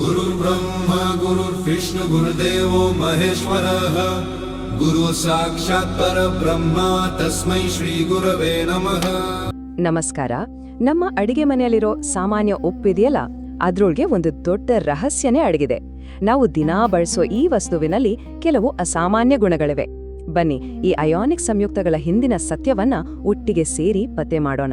गुरुर्ब्रह्मा गुरुर्विष्णु गुरुदेवो महेश्वरः गुरु साक्षात् परब्रह्म तस्मै श्रीगुरवे नमः ನಮಸ್ಕಾರ ನಮ್ಮ ಅಡಿಗೆ ಮನೆಯಲ್ಲಿರೋ ಸಾಮಾನ್ಯ ಉಪ್ಪಿದೆಯಲ್ಲ ಅದ್ರೊಳಗೆ ಒಂದು ದೊಡ್ಡ ರಹಸ್ಯನೇ ಅಡಗಿದೆ ನಾವು ದಿನಾ ಬಳಸೋ ಈ ವಸ್ತುವಿನಲ್ಲಿ ಕೆಲವು ಅಸಾಮಾನ್ಯ ಗುಣಗಳಿವೆ ಬನ್ನಿ ಈ ಅಯಾನಿಕ್ ಸಂಯುಕ್ತಗಳ ಹಿಂದಿನ ಸತ್ಯವನ್ನ ಒಟ್ಟಿಗೆ ಸೇರಿ ಪತ್ತೆ ಮಾಡೋಣ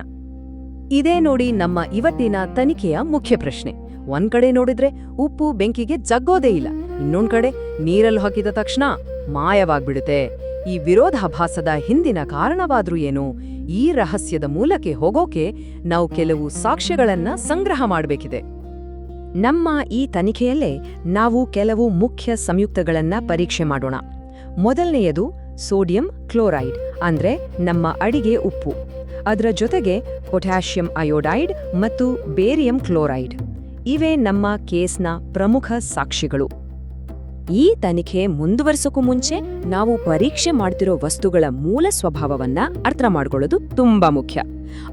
ಇದೇ ನೋಡಿ ನಮ್ಮ ಇವತ್ತಿನ ತನಿಖೆಯ ಮುಖ್ಯ ಪ್ರಶ್ನೆ ಒಂದ್ ಕಡೆ ನೋಡಿದ್ರೆ ಉಪ್ಪು ಬೆಂಕಿಗೆ ಜಗ್ಗೋದೇ ಇಲ್ಲ. ಇನ್ನೊಂದ್ ಕಡೆ ನೀರಲ್ಲಿ ಹಾಕಿದ ತಕ್ಷಣ ಮಾಯವಾಗ್ಬಿಡುತ್ತೆ. ಈ ವಿರೋಧಾಭಾಸದ ಹಿಂದಿನ ಕಾರಣವಾದ್ರೂ ಏನು? ಈ ರಹಸ್ಯದ ಮೂಲಕ್ಕೆ ಹೋಗೋಕೆ ನಾವು ಕೆಲವು ಸಾಕ್ಷ್ಯಗಳನ್ನ ಸಂಗ್ರಹ ಮಾಡಬೇಕಿದೆ. ನಮ್ಮ ಈ ತನಿಖೆಯಲ್ಲೇ ನಾವು ಕೆಲವು ಮುಖ್ಯ ಸಂಯುಕ್ತಗಳನ್ನ ಪರೀಕ್ಷೆ ಮಾಡೋಣ. ಮೊದಲನೆಯದು ಸೋಡಿಯಂ ಕ್ಲೋರೈಡ್, ಅಂದ್ರೆ ನಮ್ಮ ಅಡಿಗೆ ಉಪ್ಪು. ಅದರ ಜೊತೆಗೆ ಪೊಟ್ಯಾಷಿಯಂ ಅಯೋಡೈಡ್ ಮತ್ತು ಬೇರಿಯಂ ಕ್ಲೋರೈಡ್. ಇವೇ ನಮ್ಮ ಕೇಸ್ನ ಪ್ರಮುಖ ಸಾಕ್ಷಿಗಳು. ಈ ತನಿಖೆ ಮುಂದುವರಿಸೋಕ್ಕೂ ಮುಂಚೆ ನಾವು ಪರೀಕ್ಷೆ ಮಾಡ್ತಿರೋ ವಸ್ತುಗಳ ಮೂಲ ಸ್ವಭಾವವನ್ನ ಅರ್ಥ ಮಾಡ್ಕೊಳ್ಳೋದು ತುಂಬಾ ಮುಖ್ಯ.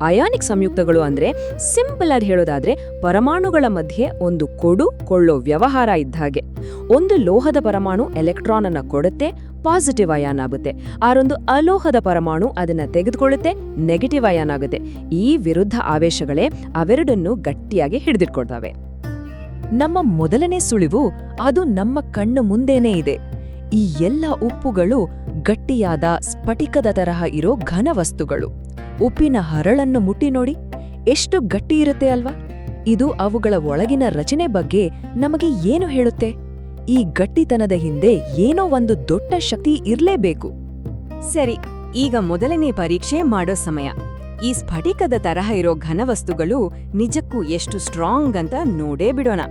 ಅಯಾನಿಕ್ ಸಂಯುಕ್ತಗಳು ಅಂದ್ರೆ ಸಿಂಪಲ್ ಆಗಿ ಹೇಳೋದಾದ್ರೆ ಪರಮಾಣುಗಳ ಮಧ್ಯೆ ಒಂದು ಕೊಡು ಕೊಳ್ಳೋ ವ್ಯವಹಾರ ಇದ್ದ ಹಾಗೆ ಒಂದು ಲೋಹದ ಪರಮಾಣು ಎಲೆಕ್ಟ್ರಾನ್ ಅನ್ನ ಕೊಡುತ್ತೆ ಪಾಸಿಟಿವ್ ಅಯಾನ್ ಆಗುತ್ತೆ. ಆರೊಂದು ಅಲೋಹದ ಪರಮಾಣು ಅದನ್ನ ತೆಗೆದುಕೊಳ್ಳುತ್ತೆ ನೆಗೆಟಿವ್ ಅಯಾನ್ ಆಗುತ್ತೆ. ಈ ವಿರುದ್ಧ ಆವೇಶಗಳೇ ಅವೆರಡನ್ನು ಗಟ್ಟಿಯಾಗಿ ಹಿಡಿದಿಟ್ಕೊಳ್ತವೆ. ನಮ್ಮ ಮೊದಲನೇ ಸುಳಿವು ಅದು ನಮ್ಮ ಕಣ್ಣು ಮುಂದೇನೇ ಇದೆ. ಈ ಎಲ್ಲ ಉಪ್ಪುಗಳು ಗಟ್ಟಿಯಾದ ಸ್ಫಟಿಕದ ತರಹ ಇರೋ ಘನವಸ್ತುಗಳು. ಉಪ್ಪಿನ ಹರಳನ್ನು ಮುಟ್ಟಿ ನೋಡಿ, ಎಷ್ಟು ಗಟ್ಟಿ ಇರುತ್ತೆ ಅಲ್ವಾ? ಇದು ಅವುಗಳ ಒಳಗಿನ ರಚನೆ ಬಗ್ಗೆ ನಮಗೆ ಏನು ಹೇಳುತ್ತೆ? ಈ ಗಟ್ಟಿತನದ ಹಿಂದೆ ಏನೋ ಒಂದು ದೊಡ್ಡ ಶಕ್ತಿ ಇರ್ಲೇಬೇಕು. ಸರಿ, ಈಗ ಮೊದಲನೇ ಪರೀಕ್ಷೆ ಮಾಡೋ ಸಮಯ. ಈ ಸ್ಫಟಿಕದ ತರಹ ಇರೋ ಘನವಸ್ತುಗಳು ನಿಜಕ್ಕೂ ಎಷ್ಟು ಸ್ಟ್ರಾಂಗ್ ಅಂತ ನೋಡೇ ಬಿಡೋಣ.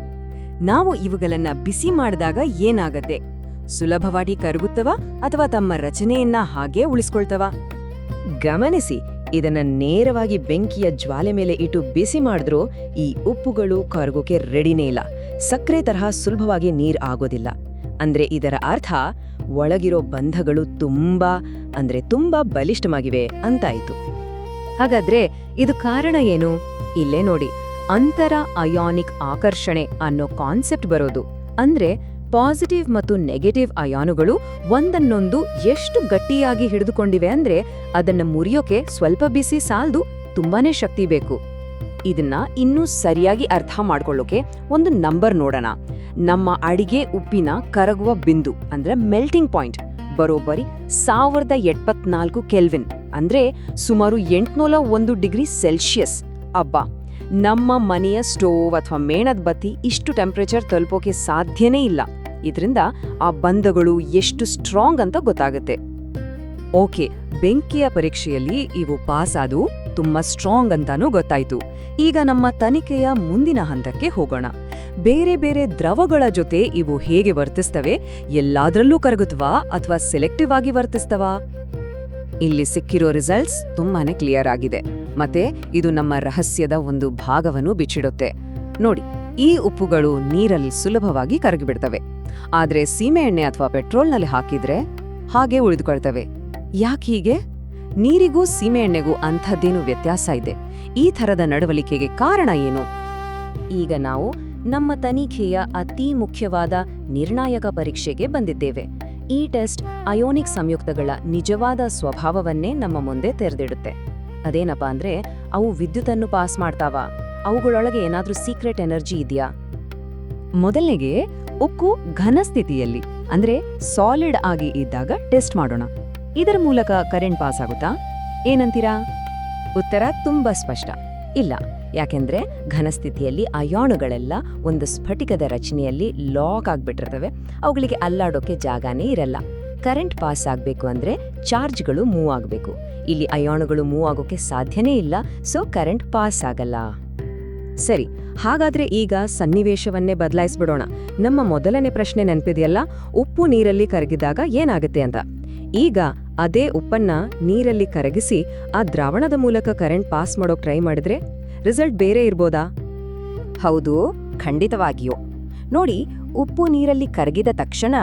ನಾವು ಇವುಗಳನ್ನ ಬಿಸಿ ಮಾಡಿದಾಗ ಏನಾಗತ್ತೆ? ಸುಲಭವಾಗಿ ಕರಗುತ್ತವ ಅಥವಾ ತಮ್ಮ ರಚನೆಯನ್ನ ಹಾಗೇ ಉಳಿಸ್ಕೊಳ್ತವ? ಗಮನಿಸಿ, ಇದನ್ನ ನೇರವಾಗಿ ಬೆಂಕಿಯ ಜ್ವಾಲೆ ಮೇಲೆ ಇಟ್ಟು ಬಿಸಿ ಮಾಡಿದ್ರೂ ಈ ಉಪ್ಪುಗಳು ಕರಗೋಕೆ ರೆಡಿನೇ ಇಲ್ಲ. ಸಕ್ಕರೆ ತರಹ ಸುಲಭವಾಗಿ ನೀರ್ ಆಗೋದಿಲ್ಲ. ಅಂದ್ರೆ ಇದರ ಅರ್ಥ, ಒಳಗಿರೋ ಬಂಧಗಳು ತುಂಬಾ, ಅಂದ್ರೆ ತುಂಬಾ ಬಲಿಷ್ಠವಾಗಿವೆ ಅಂತಾಯ್ತು. ಹಾಗಾದ್ರೆ ಇದು ಕಾರಣ ಏನು? ಇಲ್ಲೇ ನೋಡಿ. ಅಂತರ ಅಯಾನಿಕ್ ಆಕರ್ಷಣೆ ಅನ್ನೋ ಕಾನ್ಸೆಪ್ಟ್ ಬರೋದು. ಅಂದ್ರೆ ಪಾಸಿಟಿವ್ ಮತ್ತು ನೆಗೆಟಿವ್ ಅಯಾನುಗಳು ಒಂದನ್ನೊಂದು ಎಷ್ಟು ಗಟ್ಟಿಯಾಗಿ ಹಿಡಿದುಕೊಂಡಿವೆ ಅಂದ್ರೆ ಅದನ್ನ ಮುರಿಯೋಕೆ ಸ್ವಲ್ಪ ಬಿಸಿ ಸಾಲ್ದು ತುಂಬಾನೇ ಶಕ್ತಿ ಬೇಕು. ಇದನ್ನ ಇನ್ನೂ ಸರಿಯಾಗಿ ಅರ್ಥ ಮಾಡ್ಕೊಳ್ಳೋಕೆ ಒಂದು ನಂಬರ್ ನೋಡೋಣ. ನಮ್ಮ ಅಡಿಗೆ ಉಪ್ಪಿನ ಕರಗುವ ಬಿಂದು ಅಂದ್ರೆ ಮೆಲ್ಟಿಂಗ್ ಪಾಯಿಂಟ್ ಬರೋಬ್ಬರಿ ಸಾವಿರದ ಎಪ್ಪತ್ನಾಲ್ಕು ಕೆಲ್ವಿನ್ ಅಂದ್ರೆ ಸುಮಾರು ಎಂಟ್ನೂರ ಒಂದು ಡಿಗ್ರಿ ಸೆಲ್ಸಿಯಸ್ ಅಬ್ಬಾ! ನಮ್ಮ ಮನೆಯ ಸ್ಟೋವ್ ಅಥವಾ ಮೇಣದ ಬತ್ತಿ ಇಷ್ಟು ಟೆಂಪ್ರೇಚರ್ ತಲುಪೋಕೆ ಸಾಧ್ಯನೇ ಇಲ್ಲ. ಇದರಿಂದ ಆ ಬಂಧಗಳು ಎಷ್ಟು ಸ್ಟ್ರಾಂಗ್ ಅಂತ ಗೊತ್ತಾಗುತ್ತೆ. ಓಕೆ, ಬೆಂಕಿಯ ಪರೀಕ್ಷೆಯಲ್ಲಿ ಇವು ಪಾಸ್ ಆದು ತುಂಬಾ ಸ್ಟ್ರಾಂಗ್ ಅಂತಾನೂ ಗೊತ್ತಾಯ್ತು. ಈಗ ನಮ್ಮ ತನಿಖೆಯ ಮುಂದಿನ ಹಂತಕ್ಕೆ ಹೋಗೋಣ. ಬೇರೆ ಬೇರೆ ದ್ರವಗಳ ಜೊತೆ ಇವು ಹೇಗೆ ವರ್ತಿಸ್ತವೆ? ಎಲ್ಲಾದ್ರಲ್ಲೂ ಕರಗುತ್ತವಾ ಅಥವಾ ಸೆಲೆಕ್ಟಿವ್ ಆಗಿ ವರ್ತಿಸ್ತವಾ? ಇಲ್ಲಿ ಸಿಕ್ಕಿರೋ ರಿಸಲ್ಟ್ಸ್ ತುಂಬಾನೇ ಕ್ಲಿಯರ್ ಆಗಿದೆ. ಮತ್ತೆ ಇದು ನಮ್ಮ ರಹಸ್ಯದ ಒಂದು ಭಾಗವನ್ನು ಬಿಚ್ಚಿಡುತ್ತೆ. ನೋಡಿ, ಈ ಉಪ್ಪುಗಳು ನೀರಲ್ಲಿ ಸುಲಭವಾಗಿ ಕರಗಿಬಿಡ್ತವೆ. ಆದ್ರೆ ಸೀಮೆಎಣ್ಣೆ ಅಥವಾ ಪೆಟ್ರೋಲ್ನಲ್ಲಿ ಹಾಕಿದ್ರೆ ಹಾಗೆ ಉಳಿದುಕೊಳ್ತವೆ. ಯಾಕೀಗೆ ನೀರಿಗೂ ಸೀಮೆಎಣ್ಣೆಗೂ ಅಂಥದ್ದೇನು ವ್ಯತ್ಯಾಸ ಇದೆ. ಈ ಥರದ ನಡವಳಿಕೆಗೆ ಕಾರಣ ಏನು? ಈಗ ನಾವು ನಮ್ಮ ತನಿಖೆಯ ಅತಿ ಮುಖ್ಯವಾದ ನಿರ್ಣಾಯಕ ಪರೀಕ್ಷೆಗೆ ಬಂದಿದ್ದೇವೆ. ಈ ಟೆಸ್ಟ್ ಅಯೋನಿಕ್ ಸಂಯುಕ್ತಗಳ ನಿಜವಾದ ಸ್ವಭಾವವನ್ನೇ ನಮ್ಮ ಮುಂದೆ ತೆರೆದಿಡುತ್ತೆ. ಅದೇನಪ್ಪ ಅಂದ್ರೆ, ಅವು ವಿದ್ಯುತ್ತನ್ನು ಪಾಸ್ ಮಾಡ್ತಾವ. ಅವುಗಳೊಳಗೆ ಏನಾದ್ರೂ ಸೀಕ್ರೆಟ್ ಎನರ್ಜಿ ಇದೆಯಾ? ಮೊದಲನೆಗೆ, ಉಕ್ಕು ಘನ ಸ್ಥಿತಿಯಲ್ಲಿ, ಅಂದ್ರೆ ಸಾಲಿಡ್ ಆಗಿ ಇದ್ದಾಗ ಟೆಸ್ಟ್ ಮಾಡೋಣ. ಇದರ ಮೂಲಕ ಕರೆಂಟ್ ಪಾಸ್ ಆಗುತ್ತಾ? ಏನಂತೀರಾ? ಉತ್ತರ ತುಂಬಾ ಸ್ಪಷ್ಟ. ಇಲ್ಲ. ಯಾಕೆಂದ್ರೆ ಘನಸ್ಥಿತಿಯಲ್ಲಿ ಅಯಾಣುಗಳೆಲ್ಲ ಒಂದು ಸ್ಫಟಿಕದ ರಚನೆಯಲ್ಲಿ ಲಾಕ್ ಆಗಿಬಿಟ್ಟಿರ್ತವೆ. ಅವುಗಳಿಗೆ ಅಲ್ಲಾಡೋಕೆ ಜಾಗನೇ ಇರಲ್ಲ. ಕರೆಂಟ್ ಪಾಸ್ ಆಗಬೇಕು ಅಂದರೆ ಚಾರ್ಜ್ಗಳು ಮೂವ್ ಆಗಬೇಕು. ಇಲ್ಲಿ ಅಯಾಣುಗಳು ಮೂವ್ ಆಗೋಕೆ ಸಾಧ್ಯನೇ ಇಲ್ಲ. ಸೊ ಕರೆಂಟ್ ಪಾಸ್ ಆಗಲ್ಲ. ಸರಿ, ಹಾಗಾದ್ರೆ ಈಗ ಸನ್ನಿವೇಶವನ್ನೇ ಬದಲಾಯಿಸ್ಬಿಡೋಣ. ನಮ್ಮ ಮೊದಲನೇ ಪ್ರಶ್ನೆ ನೆನಪಿದೆಯಲ್ಲ? ಉಪ್ಪು ನೀರಲ್ಲಿ ಕರಗಿದಾಗ ಏನಾಗುತ್ತೆ ಅಂತ? ಈಗ ಅದೇ ಉಪ್ಪನ್ನ ನೀರಲ್ಲಿ ಕರಗಿಸಿ ಆ ದ್ರಾವಣದ ಮೂಲಕ ಕರೆಂಟ್ ಪಾಸ್ ಮಾಡೋಕೆ ಟ್ರೈ ಮಾಡಿದ್ರೆ? ರಿಸಲ್ಟ್ ಬೇರೆ ಇರ್ಬೋದಾ? ಹೌದು, ಖಂಡಿತವಾಗಿಯೂ. ನೋಡಿ, ಉಪ್ಪು ನೀರಲ್ಲಿ ಕರಗಿದ ತಕ್ಷಣ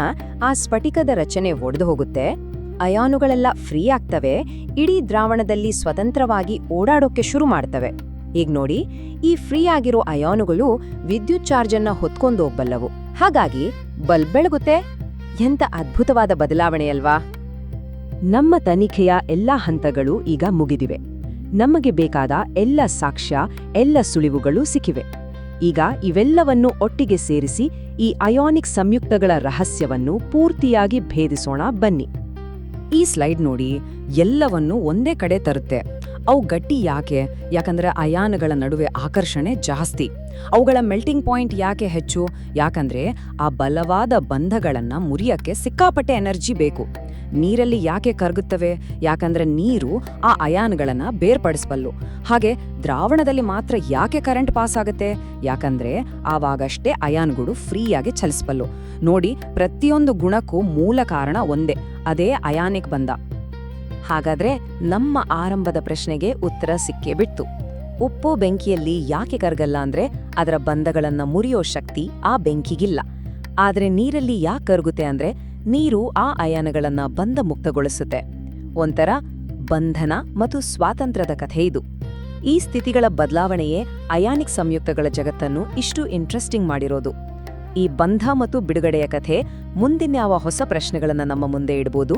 ಆ ಸ್ಫಟಿಕದ ರಚನೆ ಒಡೆದು ಹೋಗುತ್ತೆ. ಅಯಾನುಗಳೆಲ್ಲ ಫ್ರೀ ಆಗ್ತವೆ, ಇಡೀ ದ್ರಾವಣದಲ್ಲಿ ಸ್ವತಂತ್ರವಾಗಿ ಓಡಾಡೋಕೆ ಶುರು ಮಾಡ್ತವೆ. ಈಗ ನೋಡಿ, ಈ ಫ್ರೀ ಆಗಿರೋ ಅಯಾನುಗಳು ವಿದ್ಯುತ್ ಚಾರ್ಜನ್ನ ಹೊತ್ಕೊಂಡು ಹೋಗ್ಬಲ್ಲವು. ಹಾಗಾಗಿ, ಬಲ್ಬ್ ಬೆಳಗುತ್ತೆ. ಎಂತ ಅದ್ಭುತವಾದ ಬದಲಾವಣೆಯಲ್ವಾ ನಮ್ಮ ತನಿಖೆಯ ಎಲ್ಲಾ ಹಂತಗಳು ಈಗ ಮುಗಿದಿವೆ. ನಮಗೆ ಬೇಕಾದ ಎಲ್ಲ ಸಾಕ್ಷ್ಯ, ಎಲ್ಲ ಸುಳಿವುಗಳು ಸಿಕ್ಕಿವೆ. ಈಗ ಇವೆಲ್ಲವನ್ನು ಒಟ್ಟಿಗೆ ಸೇರಿಸಿ ಈ ಅಯೋನಿಕ್ ಸಂಯುಕ್ತಗಳ ರಹಸ್ಯವನ್ನು ಪೂರ್ತಿಯಾಗಿ ಭೇದಿಸೋಣ, ಬನ್ನಿ. ಈ ಸ್ಲೈಡ್ ನೋಡಿ, ಎಲ್ಲವನ್ನೂ ಒಂದೇ ಕಡೆ ತರುತ್ತೆ. ಅವು ಗಟ್ಟಿ ಯಾಕೆ? ಯಾಕಂದ್ರೆ ಅಯಾನುಗಳ ನಡುವೆ ಆಕರ್ಷಣೆ ಜಾಸ್ತಿ. ಅವುಗಳ ಮೆಲ್ಟಿಂಗ್ ಪಾಯಿಂಟ್ ಯಾಕೆ ಹೆಚ್ಚು? ಯಾಕಂದ್ರೆ ಆ ಬಲವಾದ ಬಂಧಗಳನ್ನ ಮುರಿಯಕ್ಕೆ ಸಿಕ್ಕಾಪಟ್ಟೆ ಎನರ್ಜಿ ಬೇಕು. ನೀರಲ್ಲಿ ಯಾಕೆ ಕರಗುತ್ತವೆ? ಯಾಕಂದ್ರೆ ನೀರು ಆ ಅಯಾನ್ಗಳನ್ನ ಬೇರ್ಪಡಿಸಬಲ್ಲು. ಹಾಗೆ ದ್ರಾವಣದಲ್ಲಿ ಮಾತ್ರ ಯಾಕೆ ಕರೆಂಟ್ ಪಾಸ್ ಆಗುತ್ತೆ? ಯಾಕಂದ್ರೆ ಆವಾಗಷ್ಟೇ ಅಯಾನ್ಗಳು ಫ್ರೀಯಾಗಿ ಚಲಿಸಬಲ್ಲು. ನೋಡಿ, ಪ್ರತಿಯೊಂದು ಗುಣಕ್ಕೂ ಮೂಲ ಕಾರಣ ಒಂದೇ, ಅದೇ ಅಯಾನಿಕ್ ಬಂಧ. ಹಾಗಾದ್ರೆ ನಮ್ಮ ಆರಂಭದ ಪ್ರಶ್ನೆಗೆ ಉತ್ತರ ಸಿಕ್ಕೇ ಬಿಡ್ತು. ಉಪ್ಪು ಬೆಂಕಿಯಲ್ಲಿ ಯಾಕೆ ಕರಗಲ್ಲ ಅಂದ್ರೆ ಅದರ ಬಂಧಗಳನ್ನ ಮುರಿಯೋ ಶಕ್ತಿ ಆ ಬೆಂಕಿಗಿಲ್ಲ. ಆದರೆ ನೀರಲ್ಲಿ ಯಾಕೆ ಕರಗುತ್ತೆ ಅಂದ್ರೆ ನೀರು ಆ ಅಯಾನಗಳನ್ನ ಬಂಧ ಮುಕ್ತಗೊಳಿಸುತ್ತೆ ಒಂಥರ ಬಂಧನ ಮತ್ತು ಸ್ವಾತಂತ್ರ್ಯದ ಕಥೆ ಇದು. ಈ ಸ್ಥಿತಿಗಳ ಬದಲಾವಣೆಯೇ ಅಯಾನಿಕ್ ಸಂಯುಕ್ತಗಳ ಜಗತ್ತನ್ನು ಇಷ್ಟು ಇಂಟ್ರೆಸ್ಟಿಂಗ್ ಮಾಡಿರೋದು. ಈ ಬಂಧ ಮತ್ತು ಬಿಡುಗಡೆಯ ಕಥೆ ಮುಂದಿನ್ಯಾವ ಹೊಸ ಪ್ರಶ್ನೆಗಳನ್ನು ನಮ್ಮ ಮುಂದೆ ಇಡ್ಬೋದು?